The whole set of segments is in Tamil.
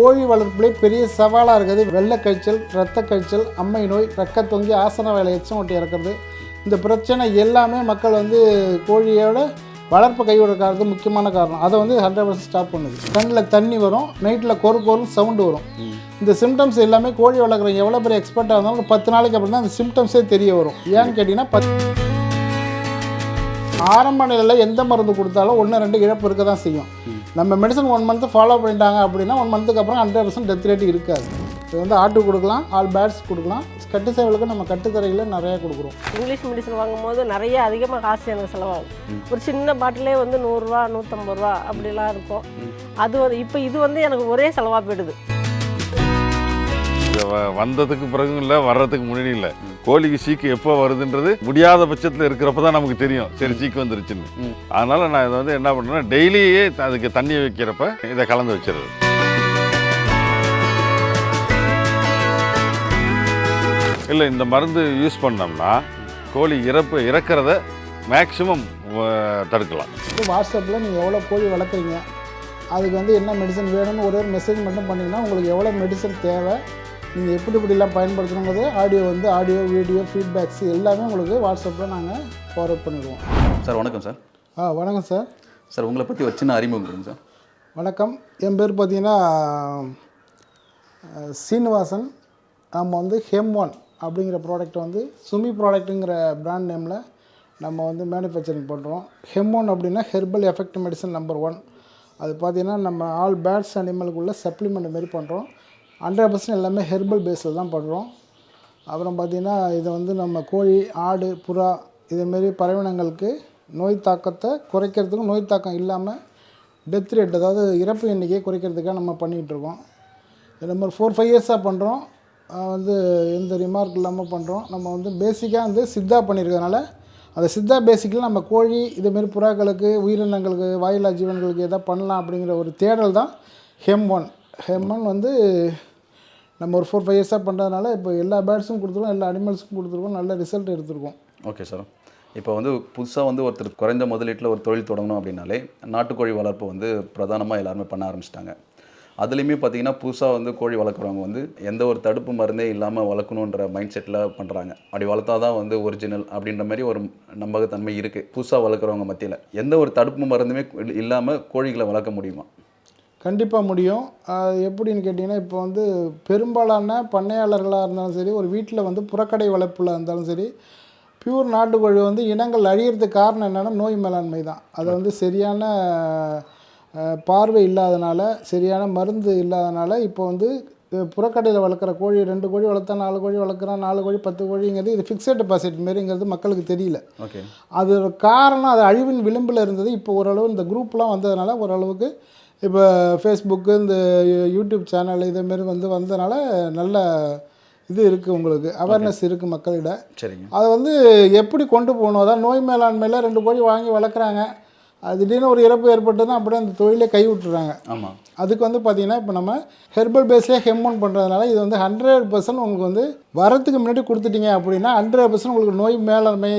கோழி வளர்ப்பிலே பெரிய சவாலாக இருக்குது. வெள்ளை காய்ச்சல் இரத்த காய்ச்சல் அம்மை நோய் ரக்க தொங்கி ஆசன வேலை எச்சம் ஒட்டி இறக்குறது. இந்த பிரச்சனை எல்லாமே மக்கள் வந்து கோழியோட வளர்ப்பு கைவிடக்காரது முக்கியமான காரணம். அதை வந்து ஹண்ட்ரட் பர்சன்ட் ஸ்டாப் பண்ணுது. கண்ணில் தண்ணி வரும் நைட்டில் கொரு கொருன்னு சவுண்டு வரும். இந்த சிம்டம்ஸ் எல்லாமே கோழி வளர்க்குறவங்க எவ்வளோ பெரிய எக்ஸ்பர்ட்டாக இருந்தாலும் பத்து நாளைக்கு அப்புறம் தான் அந்த சிம்டம்ஸே தெரிய வரும். ஏன்னு கேட்டிங்கன்னா பத் ஆரம்ப நிலையில் எந்த மருந்து கொடுத்தாலும் ஒன்று ரெண்டு இழப்பு இருக்க தான் செய்யும். நம்ம மெடிசன் ஒன் மந்த் ஃபாலோ பண்ணிட்டாங்க அப்படின்னா ஒன் மந்த்துக்கு அப்புறம் ஹண்ட்ரட் பர்சன்ட் டெத் ரேட் இருக்காது. இது வந்து ஆட்டு கொடுக்கலாம் ஆல் பேட்ஸ் கொடுக்கலாம். கட்டு சேவலுக்கு நம்ம கட்டுத்தரையில் நிறைய கொடுக்குறோம். இங்கிலீஷ் மெடிசன் வாங்கும்போது நிறைய அதிகமாக காசு எனக்கு செலவாகும். ஒரு சின்ன பாட்டிலே வந்து நூறுரூவா நூற்றம்பது ரூபா அப்படிலாம் இருக்கும். அது வந்து இப்போ இது வந்து எனக்கு ஒரே செலவாக போயிடுது. வந்ததுக்கு பிறகும் இல்லை வர்றதுக்கு முன்னாடி இல்லை. கோழிக்கு சீக்கு எப்போ வருதுன்றது முடியாத பட்சத்தில் இருக்கிறப்ப தான் நமக்கு தெரியும். சரி சீக்கு வந்துருச்சுன்னு. அதனால நான் இதை வந்து என்ன பண்ணுறேன்னா டெய்லியே அதுக்கு தண்ணி வைக்கிறப்ப இதை கலந்து வச்சிருது இல்லை இந்த மருந்து யூஸ் பண்ணோம்னா கோழி இறப்பு இறக்கிறத மேக்சிமம் தடுக்கலாம். இப்போ வாட்ஸ்அப்பில் நீங்கள் எவ்வளோ கோழி வளர்க்குறீங்க அதுக்கு வந்து என்ன மெடிசன் வேணும்னு ஒரே ஒரு மெசேஜ் மட்டும் பண்ணிங்கன்னா உங்களுக்கு எவ்வளோ மெடிசன் தேவை நீங்கள் எப்படி இப்படிலாம் பயன்படுத்தணுங்கிறது ஆடியோ வந்து ஆடியோ வீடியோ ஃபீட்பேக்ஸ் எல்லாமே உங்களுக்கு வாட்ஸ்அப்பில் நாங்கள் ஃபார்வர்ட் பண்ணிடுவோம். சார் வணக்கம் சார். ஆ வணக்கம் சார். சார் உங்களை பற்றி ஒரு சின்ன அறிமுகம் கொடுங்க சார். வணக்கம். என் பேர் பார்த்தீங்கன்னா சீனிவாசன். நம்ம வந்து ஹெம் ஒன் அப்படிங்கிற ப்ராடக்ட் வந்து சுமி ப்ராடக்ட்டுங்கிற பிராண்ட் நேமில் நம்ம வந்து மேனுஃபேக்சரிங் பண்ணுறோம் ஹெம் ஒன் அப்படின்னா herbal effect medicine number one அது பார்த்தீங்கன்னா நம்ம ஆல் பேட்ஸ் அனிமலுக்குள்ள சப்ளிமெண்ட் மாரி பண்ணுறோம் ஹண்ட்ரட் பர்சன்ட் எல்லாமே ஹெர்பல் பேஸில் தான் பண்ணுறோம் அப்புறம் பார்த்திங்கன்னா இதை வந்து நம்ம கோழி ஆடு புறா இதேமாரி பறவினங்களுக்கு நோய் தாக்கத்தை குறைக்கிறதுக்கும் நோய் தாக்கம் இல்லாமல் டெத் ரேட் அதாவது இறப்பு எண்ணிக்கையை குறைக்கிறதுக்காக நம்ம பண்ணிகிட்டு இருக்கோம். இது நம்ம ஃபோர் ஃபைவ் இயர்ஸாக பண்ணுறோம் வந்து எந்த ரிமார்க் இல்லாமல் பண்ணுறோம் நம்ம வந்து பேசிக்காக வந்து சித்தா பண்ணியிருக்கறனால அந்த சித்தா பேசிக்கில் நம்ம கோழி இதேமாரி புறாக்களுக்கு உயிரினங்களுக்கு வாயிலா ஜீவன்களுக்கு எதாவது பண்ணலாம் அப்படிங்கிற ஒரு தேடல் தான் ஹெம் ஒன் ஹெம் ஒன் வந்து நம்ம ஒரு ஃபோர் ஃபைவ் இயர்ஸாக பண்ணுறதுனால இப்போ எல்லா பேர்ட்ஸும் கொடுத்துருக்கோம் எல்லா அனிமல்ஸுக்கும் கொடுத்துருக்கோம் நல்ல ரிசல்ட் எடுத்திருக்கோம். ஓகே சார் இப்போ வந்து புதுசாக வந்து ஒருத்தர் குறைந்த முதலீட்டில் ஒரு தொழில் தொடங்கணும் அப்படின்னாலே நாட்டுக்கோழி வளர்ப்பு வந்து பிரதானமாக எல்லாருமே பண்ண ஆரம்பிச்சிட்டாங்க. அதுலேயுமே பார்த்தீங்கன்னா புதுசாக வந்து கோழி வளர்க்குறவங்க வந்து எந்த ஒரு தடுப்பு மருந்தே இல்லாமல் வளர்க்கணுன்ற மைண்ட் செட்டில் பண்ணுறாங்க அப்படி வளர்த்தா தான் வந்து ஒரிஜினல் அப்படின்ற மாதிரி ஒரு நம்பகத்தன்மை இருக்குது புதுசாக வளர்க்குறவங்க மத்தியில் எந்த ஒரு தடுப்பு மருந்துமே இல்லாமல் கோழிகளை வளர்க்க முடியுமா? கண்டிப்பாக முடியும். எப்படின்னு கேட்டிங்கன்னா இப்போ வந்து பெரும்பாலான பண்ணையாளர்களாக இருந்தாலும் சரி ஒரு வீட்டில் வந்து புறக்கடை வளர்ப்பில் இருந்தாலும் சரி பியூர் நாட்டுக்கோழி வந்து இனங்கள் அழியிறதுக்கு காரணம் என்னென்னா நோய் மேலாண்மை தான். அது வந்து சரியான பார்வை இல்லாதனால சரியான மருந்து இல்லாதனால இப்போ வந்து புறக்கடையில் வளர்க்குற கோழி ரெண்டு கோழி வளர்த்தா நாலு கோழி வளர்க்குறான் நாலு கோழி பத்து கோழிங்கிறது இது ஃபிக்ஸட் டெபாசிட் மாரிங்கிறது மக்களுக்கு தெரியல. ஓகே அது காரணம் அது அழிவின் விளிம்பில் இருந்தது. இப்போ ஓரளவு இந்த குரூப்லாம் வந்ததுனால ஓரளவுக்கு இப்போ ஃபேஸ்புக்கு இந்த யூடியூப் சேனல் இதேமாரி வந்து வந்ததுனால நல்ல இது இருக்குது உங்களுக்கு. அவேர்னஸ் இருக்குது மக்களிட. சரிங்க. அதை வந்து எப்படி கொண்டு போகணும்? அதான் நோய் மேலாண்மையில் ரெண்டு கோழி வாங்கி வளர்க்குறாங்க. திடீர்னு ஒரு இறப்பு ஏற்பட்டதுன்னா அப்படியே அந்த தொழிலே கை விட்டுறாங்க. ஆமாம் அதுக்கு வந்து பார்த்தீங்கன்னா இப்போ நம்ம ஹெர்பல் பேஸ்லேயே ஹெம்மோன் பண்ணுறதுனால இது வந்து ஹண்ட்ரட் பர்சன்ட் உங்களுக்கு வந்து வரத்துக்கு முன்னாடி கொடுத்துட்டீங்க அப்படின்னா ஹண்ட்ரட் பர்சன்ட் உங்களுக்கு நோய் மேலாண்மை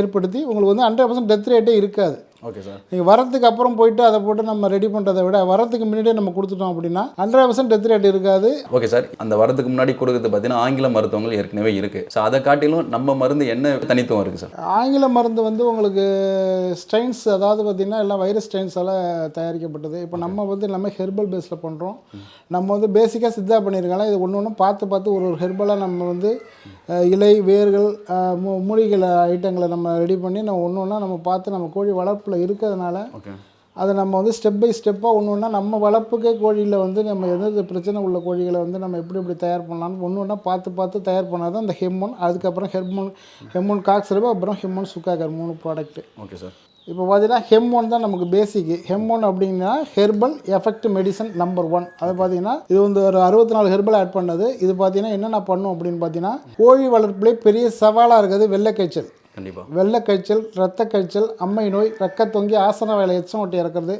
ஏற்படுத்தி உங்களுக்கு வந்து ஹண்ட்ரட் பர்சன்ட் டெத் ரேட்டே இருக்காது. ஓகே சார் நீங்கள் வரத்துக்கு அப்புறம் போயிட்டு அதை போட்டு நம்ம ரெடி பண்ணுறதை விட வரத்துக்கு முன்னாடியே நம்ம கொடுத்துட்டோம் அப்படின்னா ஹண்ட்ரட் பர்சன்ட் டெத் ரேட் இருக்காது. ஓகே சார் அந்த வரதுக்கு முன்னாடி கொடுக்குறது பார்த்தீங்கன்னா ஆங்கில மருத்துவங்கள் ஏற்கனவே இருக்குது ஸோ அதை காட்டிலும் நம்ம மருந்து என்ன தனித்துவம் இருக்குது சார் ஆங்கில மருந்து வந்து உங்களுக்கு ஸ்ட்ரெயின்ஸ் அதாவது பார்த்திங்கன்னா எல்லாம் வைரஸ் ஸ்ட்ரெயின்ஸால் தயாரிக்கப்பட்டது. இப்போ நம்ம வந்து எல்லாமே ஹெர்பல் பேஸில் பண்ணுறோம் நம்ம வந்து பேசிக்காக சித்தா பண்ணியிருக்காங்க இது ஒன்று ஒன்று பார்த்து பார்த்து ஒரு ஒரு ஹெர்பலாக நம்ம வந்து இலை வேர்கள் மூ மூலிகை ஐட்டங்களை நம்ம ரெடி பண்ணி நம்ம ஒன்று ஒன்றா நம்ம பார்த்து நம்ம கோழி வளர்ப்பில் இருக்கிறதுனால அதை நம்ம வந்து ஸ்டெப் பை ஸ்டெப்பாக ஒன்று ஒன்றா நம்ம வளர்ப்புக்கே கோழியில் வந்து நம்ம எந்தெந்த பிரச்சனை உள்ள கோழிகளை வந்து நம்ம எப்படி எப்படி தயார் பண்ணலாம்னு ஒன்று ஒன்றா பார்த்து பார்த்து தயார் பண்ணால் தான் இந்த ஹெம்மோன் அதுக்கப்புறம் ஹெர்மோன் ஹெம்மோன் காக் சிறப்பு அப்புறம் ஹெம்மோன் சுக்காகர் மூணு ப்ராடக்ட்டு ஓகே சார் இப்போ பார்த்தீங்கன்னா ஹெம்மோன் தான் நமக்கு பேசிக்கு ஹெம்மோன் அப்படின்னா herbal effect medicine number one அது பார்த்தீங்கன்னா இது வந்து ஒரு அறுபத்தி நாலு ஹெர்பல் ஆட் பண்ணது. இது பார்த்தீங்கன்னா என்னென்ன பண்ணும் அப்படின்னு பார்த்தீங்கன்னா கோழி வளர்ப்பிலே பெரிய சவாலாக இருக்கிறது வெள்ளை காய்ச்சல் கண்டிப்பாக வெள்ளை காய்ச்சல் இரத்த காய்ச்சல் அம்மை நோய் ரக்க தொங்கி ஆசன வேலை எச்சம் ஒட்டி இறக்குறது.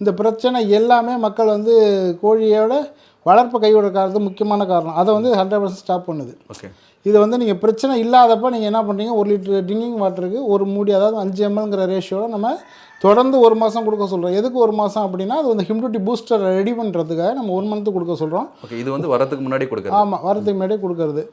இந்த பிரச்சனை எல்லாமே மக்கள் வந்து கோழியோட வளர்ப்பு கைவிடக்காரது முக்கியமான காரணம். அதை வந்து ஹண்ட்ரட் பர்சன்ட் ஸ்டாப் பண்ணுது. ஓகே இது வந்து நீங்கள் பிரச்சனை இல்லாதப்ப நீங்கள் என்ன பண்ணுறீங்க ஒரு லிட்டர் ட்ரிங்கிங் வாட்டருக்கு ஒரு மூடி அதாவது அஞ்சு எம்எல்ங்கிற ரேஷியோவில் நம்ம தொடர்ந்து ஒரு மாதம் கொடுக்க சொல்கிறோம் எதுக்கு ஒரு மாதம் அப்படின்னா அது வந்து ஹிம்யூனிட்டி பூஸ்டர் ரெடி பண்ணுறதுக்காக நம்ம ஒன் மந்த்து கொடுக்க சொல்கிறோம் ஓகே இது வந்து வரதுக்கு முன்னாடி கொடுக்குறது. ஆமாம் வரதுக்கு முன்னாடியே கொடுக்கறது.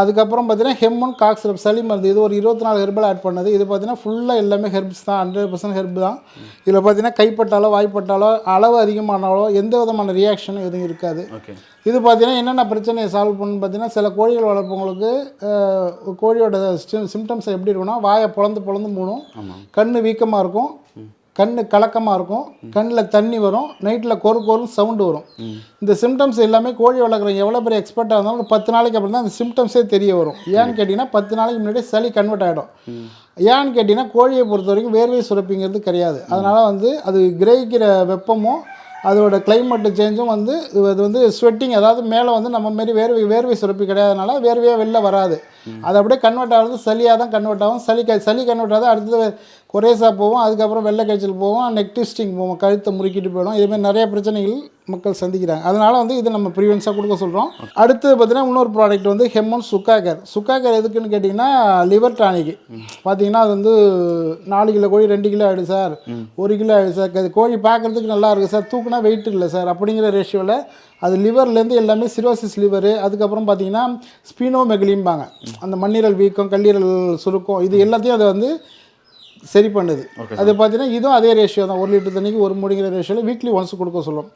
அதுக்கப்புறம் பார்த்தீங்கன்னா ஹெம்மன் காக் சிரப் சளி மருந்து இது ஒரு இருபத்தி நாலு ஹெர்பல் ஆட் பண்ணது. இது பார்த்தீங்கன்னா ஃபுல்லாக எல்லாமே ஹெர்ப்ஸ் தான் ஹண்ட்ரட் பர்சன்ட் ஹெர்ப் தான். இதில் பார்த்தீங்கன்னா கைப்பட்டாலோ வாய்ப்பட்டாலோ அளவு அதிகமானாலோ எந்த விதமான ரியாக்ஷனும் எதுவும் இருக்காது. ஓகே இது பார்த்தீங்கன்னா என்னென்ன பிரச்சனையை சால்வ் பண்ணு பார்த்தீங்கன்னா சில கோழிகள் வளர்ப்பவங்களுக்கு கோழியோட சிம்டம்ஸ் எப்படி இருக்குன்னா வாயை பொழந்து பொழந்து மூடும். கண் வீக்கமாக இருக்கும். கண் கலக்கமாக இருக்கும். கண்ணில் தண்ணி வரும். நைட்டில் கொரு கொருன்னு சவுண்டு வரும். இந்த சிம்டம்ஸ் எல்லாமே கோழி வளர்க்குறவங்க எவ்வளோ பெரிய எக்ஸ்பர்ட்டாக இருந்தாலும் பத்து நாளைக்கு அப்புறம் தான் அந்த சிம்டம்ஸே தெரிய வரும். ஏன்னு கேட்டிங்கன்னா பத்து நாளைக்கு முன்னாடி சளி கன்வெர்ட் ஆகிடும் ஏன்னு கேட்டிங்கன்னா கோழியை பொறுத்த வரைக்கும் வேர்வை சுரப்பிங்கிறது கிடையாது. அதனால் வந்து அது கிரகிக்கிற வெப்பமும் அதோட climate சேஞ்சும் வந்து இது அது வந்து ஸ்வெட்டிங் அதாவது மேலே வந்து நம்ம மாரி வேர்வை வேர்வை சுரப்பி கிடையாதனால வேர்வையாக வெளில வராது. அது அப்படியே கன்வெர்ட் ஆகுறது சளியாக தான் கன்வெர்ட் ஆகும். சளி க சளி கன்வெர்ட் ஆகுது. அடுத்தது கொரேசா போவோம் அதுக்கப்புறம் வெள்ளை காய்ச்சல் போவோம் நெக் டிஸ்டிங் போவோம் கழுத்தை முறுக்கிட்டு போயிடும். இதுமாதிரி நிறைய பிரச்சனைகள் மக்கள் சந்திக்கிறாங்க. அதனால வந்து இது நம்ம ப்ரிவென்ஸாக கொடுக்க சொல்கிறோம் அடுத்தது பார்த்தீங்கன்னா இன்னொரு ப்ராடக்ட் வந்து ஹெம்மன் சுக்காகர் சுக்காகர் எதுக்குன்னு கேட்டிங்கன்னா லிவர் டானிக் பார்த்தீங்கன்னா அது வந்து நாலு கிலோ கோழி ரெண்டு கிலோ ஆகிடுது சார். ஒரு கிலோ ஆகிடுது சார். அது கோழி பார்க்குறதுக்கு நல்லா இருக்குது சார். தூக்குனா வெயிட் இல்லை சார். அப்படிங்கிற ரேஷியோவில் அது லிவர்லேருந்து எல்லாமே சிரோசிஸ் லிவரு அதுக்கப்புறம் பார்த்தீங்கன்னா ஸ்பீனோமெகலிம்பாங்க அந்த மண்ணீரல் வீக்கம் கல்லீரல் சுருக்கம் இது எல்லாத்தையும் அதை வந்து சரி பண்ணுது. அது பார்த்தீங்கன்னா இதுவும் அதே ரேஷியோ தான். ஒரு லிட்டர் தண்ணிக்கு ஒரு முடிங்கிற ரேஷியோவில் வீக்லி ஒன்ஸ் கொடுக்க சொல்லும்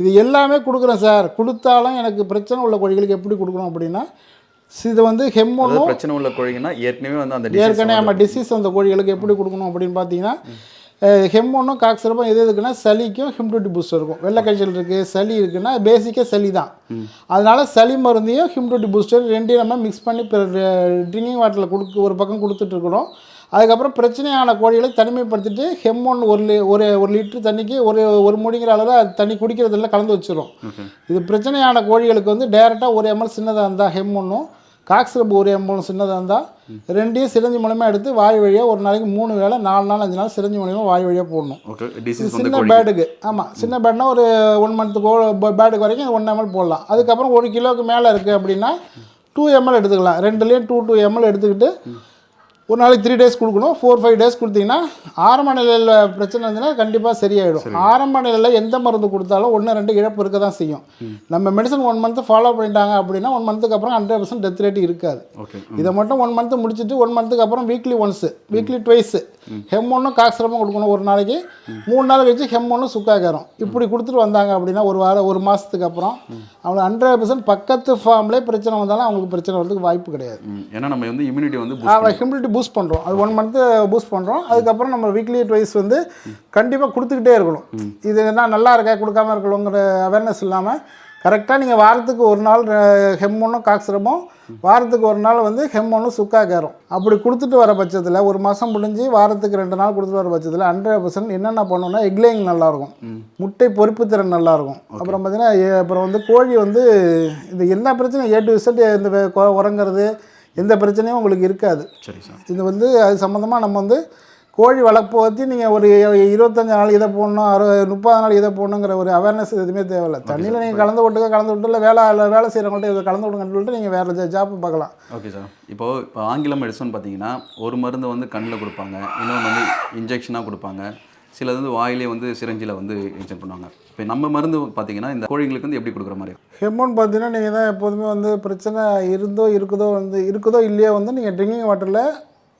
இது எல்லாமே கொடுக்குறேன் சார் கொடுத்தாலும் எனக்கு பிரச்சனை உள்ள கோழிகளுக்கு எப்படி கொடுக்கணும் அப்படின்னா இது வந்து ஹெம்மோனும் பிரச்சனை உள்ள கோழிங்கன்னா ஏற்கனவே வந்து அந்த ஏற்கனவே நம்ம டிசீஸ் அந்த கோழிகளுக்கு எப்படி கொடுக்கணும் அப்படின்னு பார்த்தீங்கன்னா ஹெம்மொன்னும் காக் சிறப்பும் எது எதுக்குன்னா சளிக்கும் ஹிம்டியூட்டி பூஸ்டர் இருக்கும். வெள்ளை காய்ச்சல் இருக்குது சளி இருக்குன்னா பேசிக்காக சளி தான். அதனால சளி மருந்தையும் ஹிம்டியூட்டி பூஸ்டர் ரெண்டையும் நம்ம மிக்ஸ் பண்ணி ட்ரிங்கிங் வாட்டரில் கொடுக்க ஒரு பக்கம் கொடுத்துட்டு இருக்கிறோம். அதுக்கப்புறம் பிரச்சனையான கோழிகளை தனிமைப்படுத்திட்டு ஹெம்மோன் ஒரு லி ஒரு ஒரு லிட்டர் தண்ணிக்கு ஒரு ஒரு முடிங்கிற அளவில் அது தண்ணி குடிக்கிறதுல கலந்து Okay. இது பிரச்சனையான கோழிகளுக்கு வந்து டேரெக்டாக ஒரு எம்எல் சின்னதாக இருந்தால் ஹெம்மொன்னும் காக்ஸ்ரப் ஒரு எம்எல் சின்னதாக இருந்தால் ரெண்டையும் சிரஞ்சி மூலமாக எடுத்து வாய் வழியாக ஒரு நாளைக்கு மூணு வேளை நாலு நாள் அஞ்சு நாள் சிரஞ்சி மூலியமாக வாய் வழியாக போடணும். சின்ன பேடுக்கு ஆமாம் சின்ன பேட்னா ஒரு ஒன் மந்த்துக்கோ பேடுக்கு வரைக்கும் ஒன் எம்எல் போடலாம். அதுக்கப்புறம் ஒரு கிலோவுக்கு மேலே இருக்குது அப்படின்னா டூ எம்எல் எடுத்துக்கலாம். ரெண்டுலேயும் டூ டூ எம்எல் எடுத்துக்கிட்டு ஒரு நாளைக்கு த்ரீ டேஸ் கொடுக்கணும். ஃபோர் ஃபைவ் டேஸ் கொடுத்தீங்கன்னா ஆரம்ப நிலையில் பிரச்சனை இருந்ததுன்னா கண்டிப்பாக சரியாயிடும். ஆரம்ப நிலையில் எந்த மருந்து கொடுத்தாலும் ஒன்று ரெண்டு இழப்பு இருக்க தான் செய்யும் நம்ம மெடிசன் ஒன் மந்த் ஃபாலோ பண்ணிட்டாங்க அப்படின்னா ஒன் மந்த்துக்கு அப்புறம் ஹண்ட்ரட் பர்சன்ட் டெத் ரேட் இருக்காது. இதை மட்டும் ஒன் மந்த்து முடிச்சுட்டு ஒன் மந்த்துக்கு அப்புறம் weekly once weekly twice Hem ஒன்றும் காக்சிரமும் கொடுக்கணும் ஒரு நாளைக்கு. மூணு நாள் கழிச்சு ஹெம் ஒன்று சுக்காக்காரம் இப்படி கொடுத்துட்டு வந்தாங்க அப்படின்னா ஒரு வாரம் ஒரு மாதத்துக்கு அப்புறம் அவங்களுக்கு ஹண்ட்ரட் பர்சன்ட் பக்கத்து ஃபார்ம்லேயே பிரச்சனை வந்தாலும் அவங்களுக்கு பிரச்சனை வரதுக்கு வாய்ப்பு கிடையாது. ஏன்னா நம்ம வந்து இம்யூனிட்டி வந்து ஹியூமிடிட்டி பூஸ்ட் பண்ணுறோம் அது ஒன் மந்த்து பூஸ்ட் பண்ணுறோம் அதுக்கப்புறம் நம்ம வீக்லி ட்வைஸ் வந்து கண்டிப்பாக கொடுத்துக்கிட்டே இருக்கணும். இது என்ன நல்லா இருக்கா கொடுக்காம இருக்கணுங்கிற அவேர்னஸ் இல்லாமல் கரெக்டாக நீங்கள் வாரத்துக்கு ஒரு நாள் ஹெம் ஒன்றும் காக்சிரமும் வாரத்துக்கு ஒரு நாள் வந்து ஹெம் ஒன்றும் சுக்கா கேரும். அப்படி கொடுத்துட்டு வர பட்சத்தில் ஒரு மாதம் முடிஞ்சு வாரத்துக்கு ரெண்டு நாள் கொடுத்துட்டு வர பட்சத்தில் ஹண்ட்ரட் பர்சன்ட் என்னென்ன பண்ணணும்னா எக்லேயிங் நல்லாயிருக்கும் முட்டை பொறுப்பு திறன் நல்லாயிருக்கும் அப்புறம் பார்த்தீங்கன்னா அப்புறம் வந்து கோழி வந்து இது எல்லா பிரச்சனையும் ஏ டு விசட் இந்த உறங்குறது எந்த பிரச்சனையும் உங்களுக்கு இருக்காது. சரி சார். இது வந்து அது சம்மந்தமாக நம்ம வந்து கோழி வளர்ப்பு பற்றி நீங்கள் ஒரு இருபத்தஞ்சு நாள் இதை போடணும் அறுபது முப்பது நாள் இதை போடணுங்கிற ஒரு அவேர்னஸ் எதுவுமே தேவையில்ல. தண்ணியில் நீங்கள் கலந்து விட்டுக்க கலந்து விட்டு இல்லை வேலை வேலை செய்கிறவங்கள்ட்ட இதை கலந்து விடுங்கன்னு சொல்லிட்டு நீங்கள் வேறு ஜாப் பார்க்கலாம். ஓகே சார் இப்போ இப்போ ஆங்கில மெடிசன் பார்த்தீங்கன்னா ஒரு மருந்து வந்து கண்ணில் கொடுப்பாங்க இன்னொன்று வந்து இன்ஜெக்ஷனாக கொடுப்பாங்க. சிலது வந்து வாயிலே வந்து சிரஞ்சில் வந்து இன்ஜெக்ட் பண்ணுவாங்க. இப்போ நம்ம மருந்து பார்த்தீங்கன்னா இந்த கோழிங்களுக்கு வந்து எப்படி கொடுக்குற மாதிரி ஹெமோன் பார்த்தீங்கன்னா நீங்கள் தான் எப்போதுமே வந்து பிரச்சனை இருந்தோ இருக்குதோ வந்து இருக்குதோ இல்லையோ வந்து நீங்கள் ட்ரிங்கிங் வாட்டரில்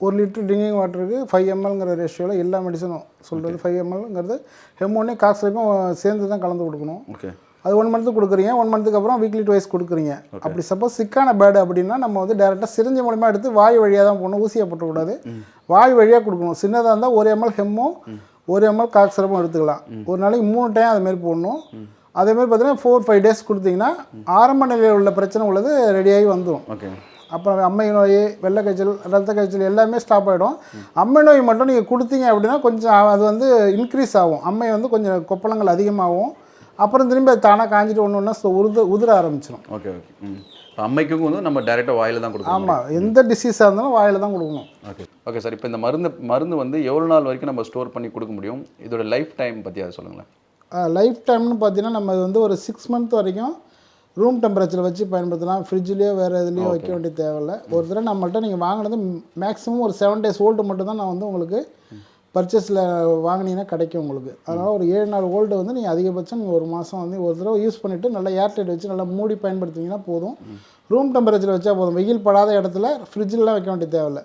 ஒரு லிட்டர் ட்ரிங்கிங் வாட்டருக்கு ஃபைவ் எம்எல்ங்கிற ரேஷியோவில் எல்லா மெடிசனும் சொல்கிறது ஃபைவ் எம்எல்ங்கிறது ஹெமோனே காக்ஸைக்கும் சேர்ந்து தான் கலந்து கொடுக்கணும். ஓகே அது ஒன் மந்த்து கொடுக்குறீங்க ஒன் மந்த்துக்கு அப்புறம் வீக்லி டுவைஸ் கொடுக்குறீங்க. அப்படி சப்போஸ் சிக்கான பேடு அப்படின்னா நம்ம வந்து டேரெக்டாக சிரிஞ்சு மூலமாக எடுத்து வாய் வழியாக தான் போடணும் ஊசியை போட்டக்கூடாது வாய் வழியாக கொடுக்கணும். சின்னதாக இருந்தால் ஒரு எம்எல் ஹெம்மும் ஒரு எம்எல் காக் சிரப்பும் எடுத்துக்கலாம். ஒரு நாளைக்கு மூணு டைம் அதுமாரி போடணும். அதேமாதிரி பார்த்தீங்கன்னா ஃபோர் ஃபைவ் டேஸ் கொடுத்தீங்கன்னா ஆரம்ப நிலையில் உள்ள பிரச்சனை உள்ளது ரெடியாகி வந்துடும் ஓகே அப்புறம் அம்மை நோய் வெள்ளை காய்ச்சல் ரத்த காய்ச்சல் எல்லாமே ஸ்டாப் ஆகிடும் அம்மை நோய் மட்டும் நீங்கள் கொடுத்தீங்க அப்படின்னா கொஞ்சம் அது வந்து இன்க்ரீஸ் ஆகும். அம்மை வந்து கொஞ்சம் கொப்பளங்கள் அதிகமாகும். அப்புறம் திரும்பி அது தானாக காஞ்சிட்டு ஒன்று ஒன்றா உருது உதிர ஆரம்பிச்சிடும் ஓகே ஓகே அம்மைக்கும் வந்து நம்ம டேரெக்டாக வாயில் தான் கொடுக்கணும். ஆமாம் எந்த டிசீஸாக இருந்தாலும் வாயில் தான் கொடுக்கணும். ஓகே ஓகே சார் இப்போ இந்த மருந்து மருந்து வந்து எவ்வளோ நாள் வரைக்கும் நம்ம ஸ்டோர் பண்ணி கொடுக்க முடியும்? இதோட லைஃப் டைம் பற்றி அதை சொல்லுங்களேன். லைஃப் டைம்னு பார்த்தீங்கன்னா நம்ம இது வந்து ஒரு சிக்ஸ் மந்த் வரைக்கும் ரூம் டெம்பரேச்சர் வச்சு பயன்படுத்தலாம். ஃப்ரிட்ஜ்லேயோ வேறு எதுலேயோ வைக்க வேண்டிய தேவையில்லை. ஒரு தடவை நம்மள்ட்ட நீங்கள் வாங்கினது மேக்ஸிமம் ஒரு செவன் டேஸ் ஓல்டு மட்டும் தான் நான் வந்து உங்களுக்கு பர்ச்சேஸில் வாங்கினீங்கன்னா கிடைக்கும் உங்களுக்கு. அதனால் ஒரு ஏழு நாள் ஓல்டு வந்து நீங்கள் அதிகபட்சம் நீங்கள் ஒரு மாதம் வந்து ஒரு தடவை யூஸ் பண்ணிவிட்டு நல்லா ஏர்டைட் வச்சு நல்லா மூடி பயன்படுத்திங்கன்னா போதும். ரூம் டெம்பரேச்சர் வச்சா போதும். வெயில் படாத இடத்துல ஃப்ரிட்ஜிலலாம் வைக்க வேண்டிய தேவையில்லை.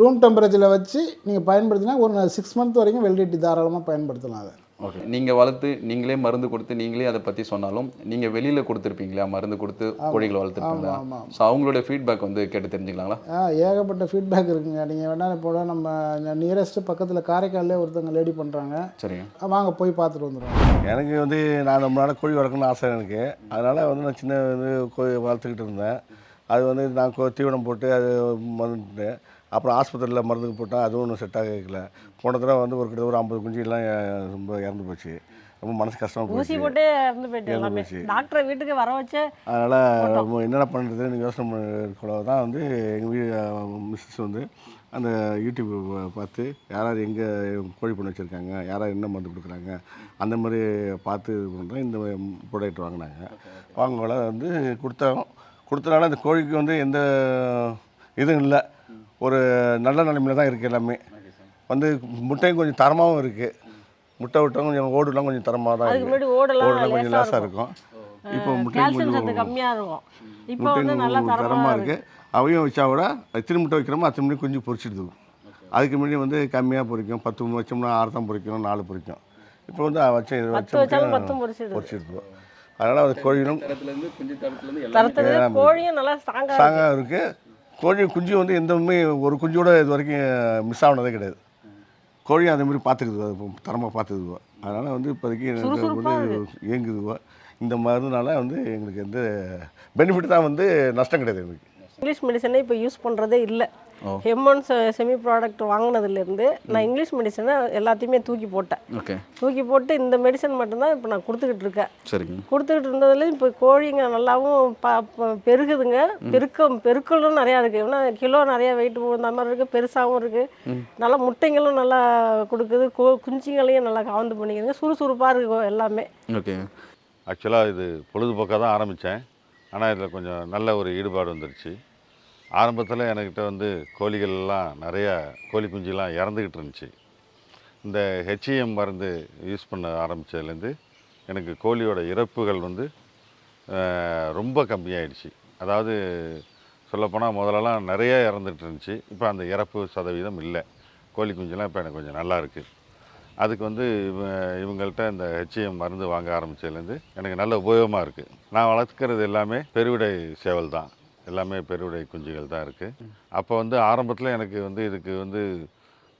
ரூம் டெம்பரேச்சரில் வச்சு நீங்கள் பயன்படுத்தினா ஒரு சிக்ஸ் மந்த் வரைக்கும் வெள்ளீட்டி தாராளமாக பயன்படுத்தலாம் அதை. ஓகே நீங்கள் வளர்த்து நீங்களே மருந்து கொடுத்து நீங்களே அதை பற்றி சொன்னாலும் நீங்கள் வெளியில் கொடுத்துருப்பீங்களா? மருந்து கொடுத்து கோழிகளை வளர்த்துருப்பீங்களா. ஸோ அவங்களோட ஃபீட்பேக் வந்து கேட்டு தெரிஞ்சுக்கலாங்களா? ஆ ஏகப்பட்ட ஃபீட்பேக் இருக்குங்க. நீங்கள் வேணால் இப்போ நம்ம நியரஸ்ட்டு பக்கத்தில் காரைக்கால்லே ஒருத்தவங்க லேடி பண்ணுறாங்க சரிங்க. வாங்க போய் பார்த்துட்டு வந்துடுவோம் எனக்கு வந்து நான் ரொம்ப நாள் கோழி வளர்க்கணும்னு ஆசை எனக்கு. அதனால் வந்து நான் சின்ன இது கோழி வளர்த்துக்கிட்டு இருந்தேன். அது வந்து நான் கோ- தீவனம் போட்டு அது மருந்து அப்புறம் ஆஸ்பத்திரியில் மருந்து போட்டேன் அதுவும் ஒன்றும் செட் ஆகல. போன தடவை வந்து ஒரு கிட்ட ஒரு ஐம்பது குஞ்சுலாம் ரொம்ப இறந்து போச்சு. ரொம்ப மனசு கஷ்டமாக ஊசி போட்டே இறந்து போயிட்டு இறந்து போச்சு. டாக்டரை வீட்டுக்கு வர வச்சு அதனால் என்னென்ன பண்ணுறதுன்னு யோசனை பண்ண தான் வந்து எங்கள் வீ மிஸ்ஸஸ் வந்து அந்த யூடியூப் பார்த்து யாராவது எங்கே கோழி பண்ண வச்சுருக்காங்க யாராவது என்ன மருந்து கொடுக்குறாங்க அந்த மாதிரி பார்த்து இது பண்ணுறோம் இந்த ப்ராடக்ட் வாங்கினாங்க. வாங்கல வந்து கொடுத்தோம். கொடுத்தனால அந்த கோழிக்கு வந்து எந்த இதுவும் இல்லை. ஒரு நல்ல நிலைமையில தான் இருக்குது எல்லாமே. வந்து முட்டையும் கொஞ்சம் தரமாகவும் இருக்குது முட்டை விட்டாலும் கொஞ்சம் ஓடுலாம் கொஞ்சம் தரமாக தான் அதுக்கு இருக்குது ஓடுலாம் கொஞ்சம் லேசாக லேசாக இருக்கும். இப்போ முட்டையும் கொஞ்சம் கம்மியாக இருக்கும். இப்போ வந்து நல்லா முட்டையும் தரமாக தரமாக இருக்கு. இருக்குது அவையும் வச்சா கூட எத்தனை முட்டை வைக்கிறோமோ அத்தனை மணி குஞ்சு பொரிச்சிடுது அதுக்கு முன்னாடி வந்து கம்மியாக பொரிக்கும் பத்து மூணு வச்சோம்னா ஆறு தான் பொரிக்கும் நாலு பொரிக்கும் இப்போ வந்து வச்ச பொரிச்சிடுது பொரிச்சிடுது அதனால் அது கோழிகளும் தரத்துலேருந்து கோழியும் நல்லா ஸ்ட்ராங்காக இருக்குது கோழி குஞ்சு வந்து எந்தவுமே ஒரு குஞ்சோட இது வரைக்கும் மிஸ் ஆனதே கிடையாது. கோழியும் அதே மாதிரி பார்த்துக்குது அது தரமாக பார்த்துக்குதுவா. அதனால் வந்து இப்போதைக்கு எனக்கு வந்து இயங்குதுவா. இந்த மருந்துனால வந்து எங்களுக்கு எந்த பெனிஃபிட் தான் வந்து நஷ்டம் கிடையாது எங்களுக்கு. இங்கிலீஷ் மெடிசனே இப்போ யூஸ் பண்ணுறதே இல்லை. ஹெம்மன் செமி ப்ராடக்ட் வாங்கினதுலேருந்து நான் இங்கிலீஷ் மெடிசனை எல்லாத்தையுமே தூக்கி போட்டேன். ஓகே. தூக்கி போட்டு இந்த மெடிசன் மட்டும்தான் இப்போ நான் கொடுத்துக்கிட்டு இருக்கேன். சரிங்க. கொடுத்துக்கிட்டு இருந்ததுல இப்போ கோழிங்க நல்லாவும் ப பெருகுதுங்க. பெருக்கம் பெருக்களும் நிறையா இருக்குது ஏன்னா கிலோ நிறையா வெயிட் அந்த மாதிரி இருக்குது பெருசாகவும் இருக்குது நல்லா முட்டைங்களும் நல்லா கொடுக்குது. கோ குஞ்சுங்களையும் நல்லா காவந்து பண்ணிக்கிறதுங்க சுறுசுறுப்பாக இருக்கு எல்லாமே. ஓகே. ஆக்சுவலாக இது பொழுதுபோக்காக தான் ஆரம்பித்தேன் ஆனால் இதில் கொஞ்சம் நல்ல ஒரு ஈடுபாடு வந்துருச்சு. ஆரம்பத்தில் என்கிட்ட வந்து கோழிகள் எல்லாம் கோழி குஞ்சுலாம் இறந்துக்கிட்டு இருந்துச்சு. இந்த ஹெச்இஎம் மருந்து யூஸ் பண்ண ஆரம்பித்ததுலேருந்து எனக்கு கோழியோட இறப்புகள் வந்து ரொம்ப கம்மியாயிடுச்சு. அதாவது சொல்லப்போனால் முதலெல்லாம் நிறைய இறந்துட்டு இருந்துச்சு. இப்போ அந்த இறப்பு சதவீதம் இல்லை. கோழி குஞ்சுலாம் இப்போ எனக்கு கொஞ்சம் நல்லா இருக்குது அதுக்கு வந்து இவ இவங்கள்ட்ட இந்த ஹெச்எம் மருந்து வாங்க ஆரம்பிச்சதுலேருந்து எனக்கு நல்ல உபயோகமாக இருக்குது நான் வளர்க்குறது எல்லாமே பெருவிடை சேவல் தான். எல்லாமே பெருவிடை குஞ்சுகள் தான் இருக்குது அப்போ வந்து ஆரம்பத்தில் எனக்கு வந்து இதுக்கு வந்து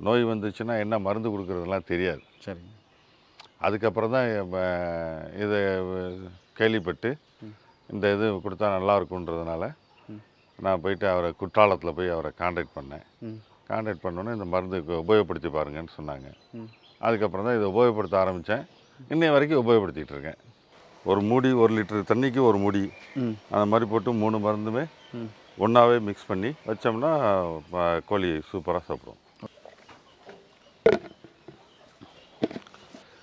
நோய் வந்துச்சுன்னா என்ன மருந்து கொடுக்குறதெல்லாம் தெரியாது. சரிங்க. அதுக்கப்புறம் தான் இதை கேள்விப்பட்டு இந்த இது கொடுத்தா நல்லா இருக்குன்றதுனால நான் போயிட்டு அவரை குற்றாலத்தில் போய் அவரை காண்டாக்ட் பண்ணேன். காண்டாக்ட் பண்ணோன்னே இந்த மருந்து உபயோகப்படுத்தி பாருங்கன்னு சொன்னாங்க. அதுக்கப்புறம் தான் இதை உபயோகப்படுத்த ஆரம்பித்தேன் இன்னைய வரைக்கும் உபயோகப்படுத்திகிட்டு இருக்கேன். ஒரு மூடி ஒரு லிட்டர் தண்ணிக்கு ஒரு மூடி. அந்த மாதிரி போட்டு மூணு மருந்துமே ஒன்றாவே மிக்ஸ் பண்ணி வச்சோம்னா கோழி சூப்பராக சாப்பிடும்.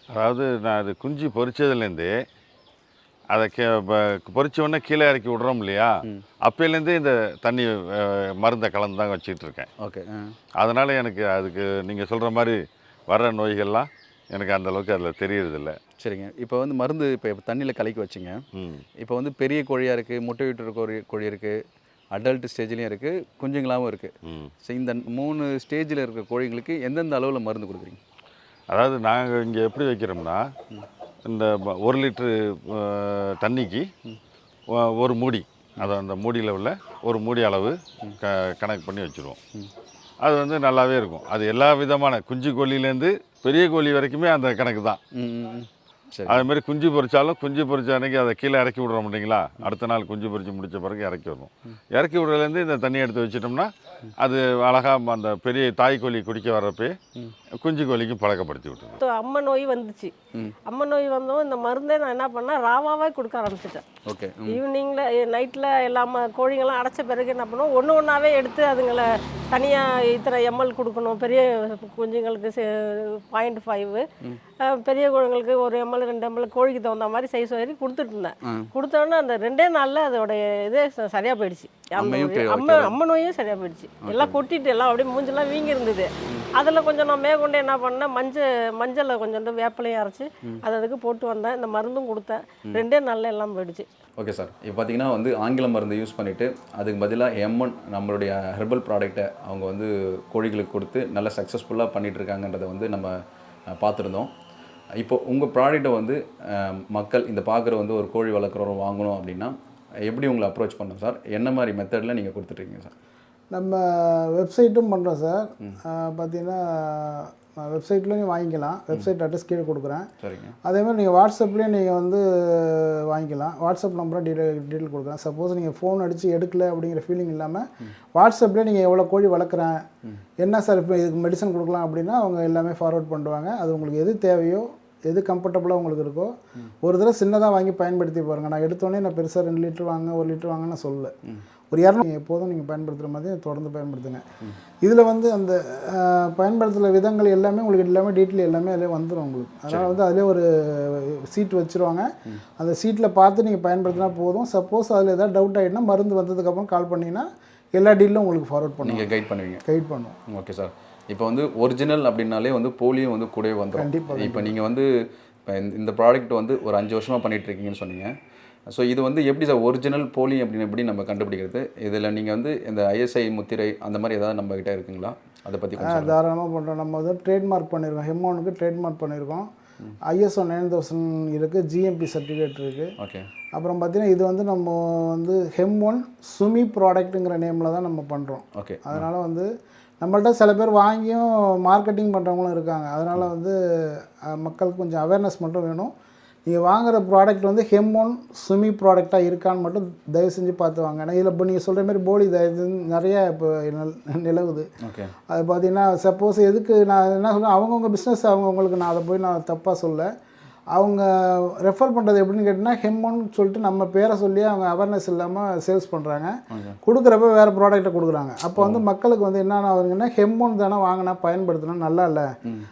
அதாவது நான் அது குஞ்சு பொரிச்சதுலேருந்தே அதை கே ப- பொரிச்ச உடனே கீழே இறக்கி விட்றோம் இல்லையா? அப்போலேருந்தே இந்த தண்ணி மருந்தை கலந்து தான் வச்சுட்டு இருக்கேன். ஓகே அதனால் எனக்கு அதுக்கு நீங்கள் சொல்கிற மாதிரி வர்ற நோய்கள்லாம் எனக்கு அந்த அளவுக்கு அதில் தெரியறதில்ல. சரிங்க. இப்போ வந்து மருந்து இப்போ தண்ணியில் கலக்கி வச்சிங்க. இப்போ வந்து பெரிய கோழியாக இருக்குது முட்டை விட்டுற கோழி கோழி இருக்குது அடல்ட் ஸ்டேஜ்லேயும் இருக்குது குஞ்சுங்களாகவும் இருக்குது ஸோ இந்த மூணு ஸ்டேஜில் இருக்கிற கோழிங்களுக்கு எந்தெந்த அளவில் மருந்து கொடுக்குறீங்க? அதாவது நாங்கள் இங்கே எப்படி வைக்கிறோம்னா இந்த ஒரு லிட்ரு தண்ணிக்கு ஒரு மூடி. அதை அந்த மூடியில் உள்ள ஒரு மூடி அளவு க கணக்கு பண்ணி வச்சுருவோம். அது வந்து நல்லாவே இருக்கும். அது எல்லா விதமான குஞ்சு கோழியிலேருந்து பெரிய கோழி வரைக்குமே அந்த கணக்கு தான். அதே மாதிரி குஞ்சு பொரிச்சாலும் குஞ்சு பொரிச்ச அன்னைக்கு அதை கீழே இறக்கி விடுறோம் இல்லைங்களா? அடுத்த நாள் குஞ்சு பொரிச்சு முடிச்ச பிறகு இறக்கி விடுறோம். இறக்கி விடுறதுலேருந்து இந்த தண்ணி எடுத்து வச்சிட்டோம்னா அது அழகாக அந்த பெரிய தாய் கோழி குடிக்க வர்றப்பே குஞ்சு கோழிக்கு பழக்கப்படுத்தி விட்டுரும். அம்மா நோய் வந்துச்சு. அம்மா நோய் வந்தோம் இந்த மருந்தே நான் என்ன பண்ணேன் ராவாவே கொடுக்க ஆரம்பிச்சிட்டேன். ஓகே ஈவினிங்கில் நைட்டில் எல்லாம கோழிங்கெல்லாம் அடைச்ச பிறகு என்ன பண்ணுவோம்? ஒன்று ஒன்றாவே எடுத்து அதுங்களை தனியாக இத்தனை எம்எல் கொடுக்கணும். பெரிய குஞ்சுங்களுக்கு பாயிண்ட் ஃபைவ் பெரிய கோழிங்களுக்கு ஒரு எம்எல் ரெண்டு எம்எல் கோழிக்கு தகுந்த மாதிரி சைஸ் வரைக்கும் கொடுத்துட்டு இருந்தேன். கொடுத்தோன்னே அந்த ரெண்டே நாளில் அதோடைய இதே ச- சரியா போயிடுச்சு. அம்மை அம்ம நோயும் சரியா போயிடுச்சு. எல்லாம் கொட்டிட்டு எல்லாம் அப்படியே மூஞ்செல்லாம் வீங்கி இருந்தது அதில் கொஞ்சம் நான் மேற்கொண்டு என்ன பண்ணேன் மஞ்சள் மஞ்சளை கொஞ்சம் வேப்பிலையும் அரைச்சி அதை அதுக்கு போட்டு வந்தேன். இந்த மருந்தும் கொடுத்தேன். ரெண்டே நாளில் எல்லாம் போயிடுச்சு. Okay sir. இப்போ பார்த்தீங்கன்னா வந்து ஆங்கில மருந்து யூஸ் பண்ணிவிட்டு அதுக்கு பதிலாக எம்என் நம்மளுடைய ஹெர்பல் ப்ராடக்ட்டை அவங்க வந்து கோழிகளுக்கு கொடுத்து நல்லா சக்ஸஸ்ஃபுல்லாக பண்ணிகிட்ருக்காங்கன்றதை வந்து நம்ம பார்த்துருந்தோம். இப்போ உங்கள் ப்ராடக்ட்டை வந்து மக்கள் இந்த பார்க்குற வந்து ஒரு கோழி வளர்க்குறவங்க வாங்கணும் அப்படின்னா எப்படி உங்களை அப்ரோச் பண்ணணும் சார்? என்ன மாதிரி மெத்தடில் நீங்கள் கொடுத்துட்ருக்கீங்க சார்? நம்ம வெப்சைட்டும் பண்ணுறோம் சார். பார்த்தீங்கன்னா வெப்சைட்லேயும் வாங்கிக்கலாம். வெப்சைட் அட்ரஸ் கீழே கொடுக்குறேன். அதே மாதிரி நீங்கள் வாட்ஸ்அப்லேயும் நீங்கள் வந்து வாங்கிக்கலாம். வாட்ஸ்அப் நம்பரை டீட்டெயில் டீட்டெயில் கொடுக்குறேன். சப்போஸ் நீங்கள் ஃபோன் அடித்து எடுக்கல அப்படிங்கிற ஃபீலிங் இல்லாமல் வாட்ஸ்அப்லேயே நீங்கள் எவ்வளோ கோழி வளர்க்குறேன் என்ன சார் இப்போ இதுக்கு மெடிசன் கொடுக்கலாம் அப்படின்னா அவங்க எல்லாமே ஃபார்வர்ட் பண்ணுவாங்க. அது உங்களுக்கு எது தேவையோ எது கம்ஃபர்டபுளாக உங்களுக்கு இருக்கோ ஒரு தடவை சின்னதாக வாங்கி பயன்படுத்தி பாருங்கள் நான் எடுத்தோடனே நான் பெருசாக ரெண்டு லிட்டர் வாங்க ஒரு லிட்டர் வாங்கன்னு சொல்லல. ஒரு இரநூறு எப்போதும் நீங்கள் பயன்படுத்துகிற மாதிரி தொடர்ந்து பயன்படுத்துங்க. இதில் வந்து அந்த பயன்படுத்துகிற விதங்கள் எல்லாமே உங்களுக்கு எல்லாமே டீட்டெயில் எல்லாமே அதிலே வந்துடும் உங்களுக்கு. அதனால் வந்து அதிலே ஒரு சீட் வச்சுருவாங்க. அந்த சீட்டில் பார்த்து நீங்கள் பயன்படுத்தினா போதும். சப்போஸ் அதில் ஏதாவது டவுட் ஆகிட்டுனா மருந்து வந்ததுக்கப்புறம் கால் பண்ணிங்கன்னா எல்லா டீலும் உங்களுக்கு ஃபார்வர்ட் பண்ணுவோம் நீங்கள் கைட் பண்ணுவீங்க. கைட் பண்ணுவோம். ஓகே சார் இப்போ வந்து ஒரிஜினல் அப்படின்னாலே வந்து போலியும் வந்து கூடவே வந்துடும் இப்போ நீங்கள் வந்து இப்போ இந்த- ப்ராடக்ட் வந்து ஒரு அஞ்சு வருஷமாக பண்ணிட்டு இருக்கீங்கன்னு சொன்னீங்க. ஸோ இது வந்து எப்படி சார் ஒரிஜினல் போலி அப்படின்னு எப்படி நம்ம கண்டுபிடிக்கிறது? இதில் நீங்கள் வந்து இந்த ஐஎஸ்ஐ முத்திரை அந்த மாதிரி ஏதாவது நம்ம கிட்ட இருக்குங்களா? அதை பற்றி. தாராளமாக பண்ணுறோம் நம்ம வந்து ட்ரேட்மார்க் பண்ணியிருக்கோம் ஹெம்மோனுக்கு ட்ரேட்மார்க் பண்ணியிருக்கோம் ஐஎஸ்ஓ நைன் தௌசண்ட் இருக்குது ஜிஎம்பி சர்டிஃபிகேட் இருக்குது ஓகே. அப்புறம் பார்த்தீங்கன்னா இது வந்து நம்ம வந்து ஹெம் ஒன் சுமி ப்ராடக்ட்டுங்கிற நேமில் தான் நம்ம பண்ணுறோம் ஓகே. அதனால் வந்து நம்மள்ட்ட சில பேர் வாங்கியும் மார்க்கெட்டிங் பண்ணுறவங்களும் இருக்காங்க. அதனால் வந்து மக்களுக்கு கொஞ்சம் அவேர்னஸ் மட்டும் வேணும். நீங்கள் வாங்குற ப்ராடக்ட் வந்து ஹெம் ஒன் சுமி ப்ராடக்டாக இருக்கான்னு மட்டும் தயவு செஞ்சு பார்த்து வாங்க. ஏன்னா இதில் இப்போ நீங்கள் சொல்கிற மாதிரி போலி தயவு நிறைய இப்போ நில- நிலவுது. அது பார்த்தீங்கன்னா சப்போஸ் எதுக்கு நான் என்ன சொல்கிறேன் அவங்கவுங்க பிஸ்னஸ் அவங்கவுங்களுக்கு நான் அதை போய் நான் தப்பாக சொல்ல அவங்க ரெஃபர் பண்ணுறது எப்படின்னு கேட்டிங்கன்னா ஹெம்மோன்னு சொல்லிட்டு நம்ம பேரை சொல்லி அவங்க அவேர்னஸ் இல்லாமல் சேல்ஸ் பண்ணுறாங்க கொடுக்குறப்ப வேறு ப்ராடக்ட்டை கொடுக்குறாங்க. அப்போ வந்து மக்களுக்கு வந்து என்னென்ன ஆகுதுங்கன்னா ஹெம்மோன் தானே வாங்கினா பயன்படுத்தினா நல்லா இல்லை.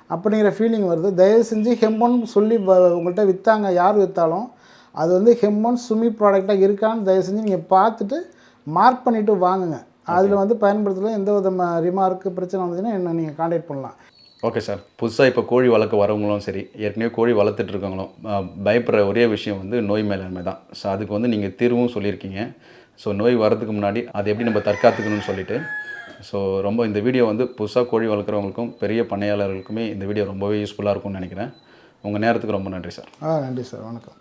அப்படிங்கிற ஃபீலிங் வருது. தயவு செஞ்சு ஹெம்மோன் சொல்லி வ- உங்கள்கிட்ட விற்றாங்க யார் விற்றாலும் அது வந்து ஹெம்மோன் சுமி ப்ராடக்டாக இருக்கான்னு தயவு செஞ்சு நீங்கள் பார்த்துட்டு மார்க் பண்ணிவிட்டு வாங்குங்க. அதில் வந்து பயன்படுத்தல எந்த வித ரிமார்க்கு பிரச்சனை வந்ததுன்னா என்ன நீங்கள் காண்டாக்ட் பண்ணலாம். Okay sir. புதுசாக இப்போ கோழி வளர்க்க வரவங்களும் சரி ஏற்கனவே கோழி வளர்த்துட்டு இருக்கவங்களும் பயப்படுற ஒரே விஷயம் வந்து நோய் மேலாண்மை தான். ஸோ அதுக்கு வந்து நீங்கள் தீர்வும் சொல்லியிருக்கீங்க. ஸோ நோய் வரதுக்கு முன்னாடி அதை எப்படி நம்ம தற்காத்துக்கணும்னு சொல்லிட்டு ஸோ ரொம்ப இந்த வீடியோ வந்து புதுசாக கோழி வளர்க்குறவங்களுக்கும் பெரிய பண்ணையாளர்களுக்குமே இந்த வீடியோ ரொம்பவே யூஸ்ஃபுல்லாக இருக்கும்னு நினைக்கிறேன். உங்கள் நேரத்துக்கு ரொம்ப நன்றி சார். ஆ நன்றி சார். வணக்கம்.